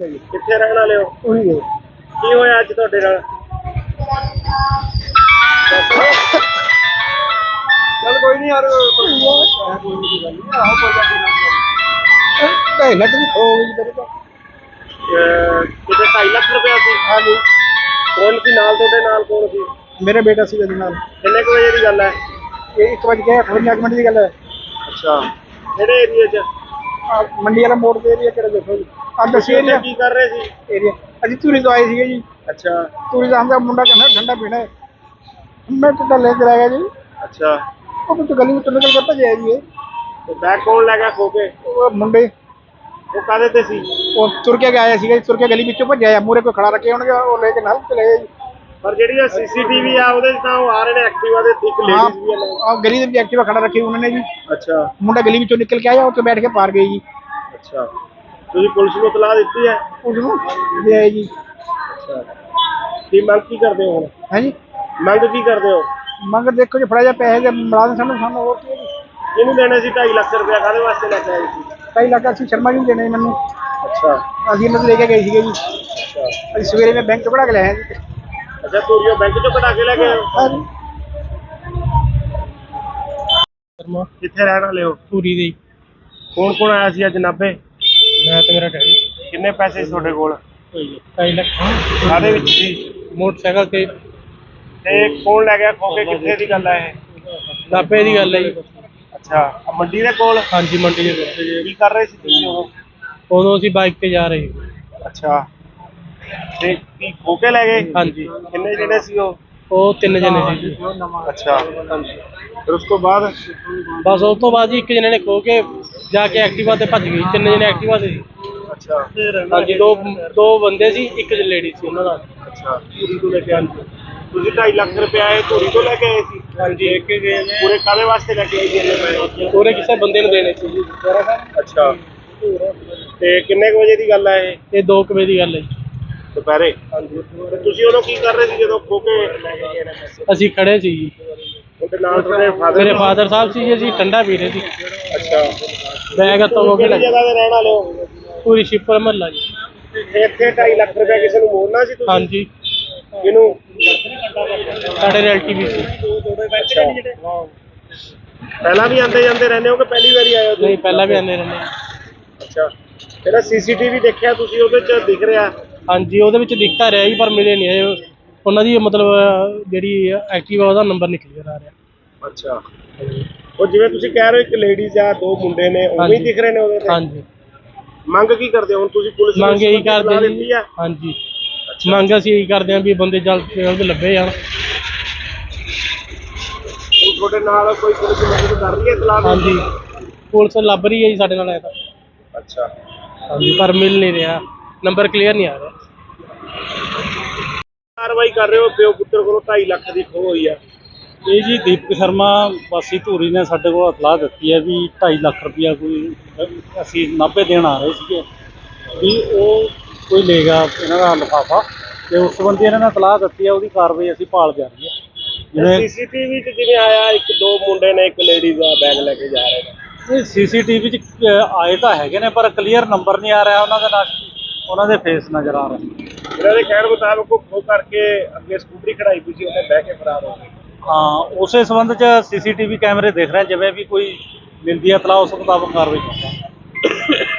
ਕਿੱਥੇ ਰਹਿਣ ਵਾਲੇ ਹੋ? ਉਹੀ ਕੀ ਹੋਇਆ ਅੱਜ ਤੁਹਾਡੇ ਨਾਲ? ਚਲ ਕੋਈ ਨਹੀਂ ਯਾਰ ਢਾਈ ਲੱਖ ਦੀ ਖੋ ਗਈ ਤੇਰੇ ਤੋਂ ਅਹ ਕਿਤੇ 2.5 ਲੱਖ ਰੁਪਇਆ ਸੀ? ਹਾਂਜੀ। ਕੌਣ ਸੀ ਨਾਲ ਤੁਹਾਡੇ ਨਾਲ ਕੌਣ ਸੀ? ਮੇਰੇ ਬੇਟਾ ਸੀ ਉਹਦੇ ਨਾਲ। ਕਿੰਨੇ ਕੁ ਵਜੇ ਦੀ ਗੱਲ ਹੈ? ਇਹ ਇੱਕ ਵਜੇ ਗਿਆ 58 ਮਿੰਟ ਦੀ ਗੱਲ ਹੈ। ਅੱਛਾ। ਕਿਹੜੇ ਏਰੀਆ 'ਚ? ਆਹ ਮੰਡੀ ਵਾਲਾ ਮੋੜ ਦੇ ਏਰੀਆ ਕਿਹੜਾ ਦੇਖੋ ਜੀ। ਆ ਦੱਸੀ ਉੱਥੇ ਏਰੀਆ ਕੀ ਕਰ ਰਹੇ ਸੀ? ਏਰੀਆ। ਅਸੀਂ ਧੂਰੀ ਤੋਂ ਆਏ ਸੀਗੇ ਜੀ। ਅੱਛਾ। ਧੂਰੀ ਦਾ ਹਮਦਾ ਮੁੰਡਾ ਕਹਿੰਦਾ ਠੰਡਾ ਪੀਣਾ ਹੈ। ਮੈਂ ਤਾਂ ਲੈ ਕੇ ਆਇਆ ਜੀ। ਅੱਛਾ। ਉਹ ਤਾਂ ਗਲੀ ਵਿੱਚੋਂ ਨਿਕਲ ਕੇ ਭੱਜਿਆ ਜੀ ਇਹ। ਤੇ ਬੈਗ ਕੌਣ ਲੈ ਗਿਆ ਖੋ ਕੇ? ਉਹ ਮੁੰਡੇ। ਉਹ ਕਾਹਦੇ ਤੇ ਸੀ? ਉਹ ਤੁਰ ਕੇ ਆਇਆ ਸੀਗਾ ਜੀ ਤੁਰ ਕੇ ਗਲੀ ਵਿੱਚੋਂ ਭੱਜਿਆ ਮੂਰੇ ਕੋਈ ਖੜਾ ਰੱਖੇ ਹੋਣਗੇ ਉਹ ਲੈ ਕੇ ਨਾਲ ਚਲੇ ਗਏ ਜੀ। ਪਰ ਜਿਹੜੀ ਇਹ ਸੀਸੀਟੀਵੀ ਆ ਉਹਦੇ 'ਚ ਤਾਂ ਉਹ ਆ ਰਹੇ ਨੇ ਐਕਟਿਵਾ ਦੇ ਇੱਕ ਹਾਂ ਲੇਡੀਜ਼ ਵੀ ਆ ਨਾਲ। ਆਹ ਗਲੀ ਦੇ ਵਿੱਚ ਐਕਟਿਵਾ ਖੜਾ ਰੱਖੀ ਉਹਨਾਂ ਨੇ ਜੀ। ਅੱਛਾ। ਮੁੰਡਾ ਗਲੀ ਵਿੱਚੋਂ ਨਿਕਲ ਕੇ ਆਇਆ ਉੱਥੇ ਬੈਠ ਕੇ ਪਾਰ ਗਏ ਜੀ। ਅੱਛਾ। ਤੁਸੀਂ ਪੁਲਿਸ ਨੂੰ ਇਤਲਾਹ ਦਿੱਤੀ ਹੈ? ਉਸ ਨੂੰ ਦੇ ਆਏ ਜੀ। ਅੱਛਾ। ਕੀ ਮੰਗ ਕੀ ਕਰਦੇ ਹੋ ਹੁਣ? ਹਾਂਜੀ ਮੰਗ ਕੀ ਕਰਦੇ ਹੋ? ਮੰਗ ਦੇਖੋ ਜੀ ਫੜਾ ਜਾ ਪੈਸੇ ਦੇ ਮੁਲਾਜ਼ਮ ਸਾਨੂੰ ਸਾਨੂੰ ਹੋਰ ਕੀ ਹੈ ਜੀ। ਇਹਨੂੰ ਦੇਣੇ ਸੀ? 2.5 ਲੱਖ ਰੁਪਇਆ ਕਾਹਦੇ ਵਾਸਤੇ ਲੈ ਕੇ ਆਏ ਸੀ? ਢਾਈ ਲੱਖ ਅਸੀਂ ਸ਼ਰਮਾ ਜੀ ਨੂੰ ਦੇਣੇ ਮੈਨੂੰ। ਅੱਛਾ। ਅਸੀਂ ਇਹਨਾਂ ਤੋਂ ਲੈ ਕੇ ਗਏ ਸੀਗੇ ਜੀ। ਅੱਛਾ। ਅਸੀਂ ਸਵੇਰੇ ਮੈਂ ਬੈਂਕ ਤੋਂ ਕਢਾ ਕੇ ਲਿਆਇਆ ਜੀ। ਅੱਛਾ ਤੋਰੀਓ ਬੈਂਕ ਚੋਂ ਕਢਾ ਕੇ ਲੈ ਗਏ ਹੋ? ਹਾਂਜੀ ਕਿੱਥੇ ਰਹਿਣ ਵਾਲੇ ਹੋ? ਪੂਰੀ ਦੀ ਕੌਣ ਕੌਣ ਆਇਆ ਸੀ ਅੱਜ ਨਾਭੇ? ਮੈਂ ਤੇ ਮੇਰਾ ਡੈਡੀ। ਕਿੰਨੇ ਪੈਸੇ ਸੀ ਤੁਹਾਡੇ ਕੋਲ? ਢਾਈ ਲੱਖ। ਕਾਹਦੇ ਵਿੱਚ ਸੀ? ਮੋਟਰਸਾਈਕਲ ਤੇ। ਤੇ ਕੌਣ ਲੈ ਗਿਆ? ਖੋ ਕੇ ਕਿੱਥੇ ਦੀ ਗੱਲ ਹੈ ਇਹ? ਨਾਪੇ ਦੀ ਗੱਲ ਹੈ ਜੀ। ਅੱਛਾ ਆਹ ਮੰਡੀ ਦੇ ਕੋਲ? ਹਾਂਜੀ ਮੰਡੀ ਦੇ ਕੋਲ। ਕੀ ਕਰ ਰਹੇ ਸੀ ਤੁਸੀਂ ਉਦੋਂ ਉਦੋਂ ਅਸੀਂ ਬਾਈਕ ਤੇ ਜਾ ਰਹੇ ਅੱਛਾ। ਤੇ ਕੀ ਖੋ ਕੇ ਲੈ ਗਏ? ਹਾਂਜੀ। ਕਿੰਨੇ ਜਿਹੜੇ ਸੀ ਉਹ? ਉਹ ਤਿੰਨ ਜਣੇ ਸੀ। ਜੀ ਅੱਛਾ। ਫਿਰ ਉਸ ਤੋਂ ਬਾਅਦ? ਬਸ ਉਸ ਤੋਂ ਬਾਅਦ ਜੀ ਇੱਕ ਜਣੇ ਨੇ ਖੋ ਕੇ ਜਾ ਕੇ ਐਕਟਿਵਾ ਤੇ ਭੱਜ ਗਈ ਤਿੰਨ ਜਣੇ ਐਕਟਿਵਾ ਤੇ ਸੀ। ਅੱਛਾ। ਹਾਂਜੀ ਦੋ ਦੋ ਬੰਦੇ ਸੀ ਇੱਕ ਲੇਡੀ ਸੀ ਉਹਨਾਂ ਨਾਲ ਅੱਛਾ। ਧੂਰੀ ਤੋਂ ਲੈ ਕੇ ਆਏ। ਤੁਸੀਂ 2.5 ਲੱਖ ਰੁਪਇਆ ਇਹ ਧੂਰੀ ਤੋਂ ਲੈ ਕੇ ਆਏ ਸੀ? ਹਾਂਜੀ। ਇੱਕ ਗਏ ਨੇ ਪੂਰੇ ਕਾਹਦੇ ਵਾਸਤੇ ਲੈ ਕੇ ਆਏ ਜੀ ਪੂਰੇ ਕਿਸੇ ਬੰਦੇ ਨੂੰ ਦੇਣੇ ਸੀ। ਜੀ ਅੱਛਾ। ਤੇ ਕਿੰਨੇ ਕੁ ਵਜੇ ਦੀ ਗੱਲ ਹੈ ਇਹ? ਇਹ 2 ਵਜੇ ਦੀ ਗੱਲ ਹੈ ਜੀ। ਦੁਪਹਿਰੇ। ਤੇ ਤੁਸੀਂ ਉਦੋਂ ਕੀ ਕਰ ਰਹੇ ਸੀ ਜਦੋਂ ਖੋ ਕੇ ਲੈ ਕੇ ਗਏ ਨੇ ਪੈਸੇ ਅਸੀਂ ਖੜੇ ਸੀ ਜੀ। ਉਹਦੇ ਨਾਲ ਤੁਹਾਡੇ ਫਾਦਰ ਮੇਰੇ ਫਾਦਰ ਸਾਹਿਬ ਸੀ ਜੀ ਅਸੀਂ ਠੰਡਾ ਪੀ ਰਹੇ ਸੀ। ਅੱਛਾ। ਬੈਗ ਤੋਂ ਹੋ ਕਿਹੜੀ ਜਗ੍ਹਾ ਤੇ ਰਹਿਣ ਵਾਲੇ ਹੋ? ਪੂਰੀ ਸ਼ਿਪਰ ਮਹੱਲਾ ਜੀ। ਇੱਥੇ 2.5 ਲੱਖ ਰੁਪਇਆ ਕਿਸੇ ਨੂੰ ਮੋੜਨਾ ਸੀ ਤੁਸੀਂ? ਹਾਂਜੀ। ਇਹਨੂੰ ਸਾਡੇ ਰਿਲੇਟਿਵ ਸੀ। ਪਹਿਲਾਂ ਵੀ ਆਂਦੇ ਜਾਂਦੇ ਰਹਿੰਦੇ ਹੋ ਕਿ ਪਹਿਲੀ ਵਾਰੀ ਆਏ ਹੋ ਤੁਸੀਂ? ਨਹੀਂ ਪਹਿਲਾਂ ਵੀ ਆਉਂਦੇ ਰਹਿੰਦੇ ਅੱਛਾ। ਜਿਹੜਾ ਸੀਸੀਟੀਵੀ ਦੇਖਿਆ ਤੁਸੀਂ ਉਹਦੇ ਚ ਦਿਖ ਰਿਹਾ। ਹਾਂਜੀ ਉਹਦੇ ਵਿੱਚ ਦਿਖਤਾ ਰਿਹਾ ਜੀ ਪਰ ਮਿਲੇ ਨਹੀਂ ਇਹ ਉਹਨਾਂ ਦੀ ਮਤਲਬ ਜਿਹੜੀ ਐਕਟਿਵਾ ਉਹਦਾ ਨੰਬਰ ਨਹੀਂ ਕਲੀਅਰ ਆ ਰਿਹਾ। ਅੱਛਾ। ਉਹ ਜਿਵੇਂ ਤੁਸੀਂ ਕਹਿ ਰਹੇ ਹੋ ਇੱਕ ਲੇਡੀਜ਼ ਆ ਦੋ ਮੁੰਡੇ ਨੇ ਉਹ ਵੀ ਹਾਂਜੀ। ਦਿਖ ਰਹੇ ਨੇ ਉਹਦੇ ਤੇ? ਹਾਂਜੀ। ਮੰਗ ਕੀ ਕਰਦੇ ਹੋ? ਹੁਣ ਤੁਸੀਂ ਪੁਲਿਸ ਨੂੰ ਮੰਗ ਇਹੀ ਕਰਦੇ ਜੀ ਆ? ਹਾਂਜੀ। ਮੰਗ ਅਸੀਂ ਇਹੀ ਕਰਦੇ ਹਾਂ ਵੀ ਬੰਦੇ ਜਲਦ ਤੋਂ ਜਲਦ ਲੱਭੇ ਜਾਣ। ਹੁਣ ਤੁਹਾਡੇ ਨਾਲ ਕੋਈ ਪੁਲਿਸ ਮਦਦ ਕਰ ਰਹੀ ਹੈ ਇਤਲਾਹ ਦੀ? ਹਾਂਜੀ। ਪੁਲਿਸ ਲੱਭ ਰਹੀ ਹੈ ਜੀ ਸਾਡੇ ਨਾਲ ਐ ਤਾਂ। ਅੱਛਾ। ਹਾਂਜੀ ਪਰ ਮਿਲ ਨਹੀਂ ਰਿਹਾ। ਨੰਬਰ ਕਲੀਅਰ ਨਹੀਂ ਆ ਰਿਹਾ। ਕਾਰਵਾਈ ਕਰ ਰਹੇ ਹੋ ਪਿਓ ਪੁੱਤਰ ਕੋਲੋਂ 2.5 ਲੱਖ ਦੀ ਖੋਹ ਹੋਈ ਆ। ਇਹ ਜੀ ਦੀਪਕ ਸ਼ਰਮਾ ਵਾਸੀ ਧੂਰੀ ਨੇ ਸਾਡੇ ਕੋਲ ਇਤਲਾਹ ਦਿੱਤੀ ਹੈ ਵੀ 2.5 ਲੱਖ ਰੁਪਇਆ ਕੋਈ ਅਸੀਂ ਨਾਭੇ ਦੇਣ ਆ ਰਹੇ ਸੀਗੇ। ਵੀ ਉਹ ਕੋਈ ਲੇਗਾ ਇਹਨਾਂ ਦਾ ਲਿਫਾਫਾ ਤੇ ਉਸ ਸੰਬੰਧੀ ਇਹਨਾਂ ਨੇ ਇਤਲਾਹ ਦਿੱਤੀ ਹੈ ਉਹਦੀ ਕਾਰਵਾਈ ਅਸੀਂ ਭਾਲ ਜਾਰੀ ਹੈ। ਜਿਵੇਂ ਸੀਸੀਟੀਵੀ 'ਚ ਜਿਵੇਂ ਆਇਆ ਇੱਕ ਦੋ ਮੁੰਡੇ ਨੇ ਇੱਕ ਲੇਡੀਜ਼ ਆ ਬੈਗ ਲੈ ਕੇ ਜਾ ਰਹੇ ਨੇ। ਸੀਸੀਟੀਵੀ 'ਚ ਆਏ ਤਾਂ ਹੈਗੇ ਨੇ ਪਰ ਕਲੀਅਰ ਨੰਬਰ ਨਹੀਂ ਆ ਰਿਹਾ ਉਹਨਾਂ ਦੇ ਨਾਲ। ਉਹਨਾਂ ਦੇ ਫੇਸ ਨਜ਼ਰ ਆ ਰਹੇ ਇਹਨਾਂ ਦੇ ਕਹਿਣ ਮੁਤਾਬਕ ਉਹ ਖੋ ਕਰਕੇ ਅੱਗੇ ਸਕੂਟਰੀ ਖੜਾਈ ਪਈ ਸੀ ਉਹਨੇ ਬਹਿ ਕੇ ਫਰਾਰ ਹੋ ਗਏ। ਹਾਂ ਉਸੇ ਸੰਬੰਧ 'ਚ ਸੀਸੀਟੀਵੀ ਕੈਮਰੇ ਦੇਖ ਰਹੇ ਹਾਂ, ਜਿਵੇਂ ਵੀ ਕੋਈ ਮਿਲਦੀ ਹੈ ਇਤਲਾਹ ਉਸ ਮੁਤਾਬਕ ਕਾਰਵਾਈ ਕਰਾਂਗੇ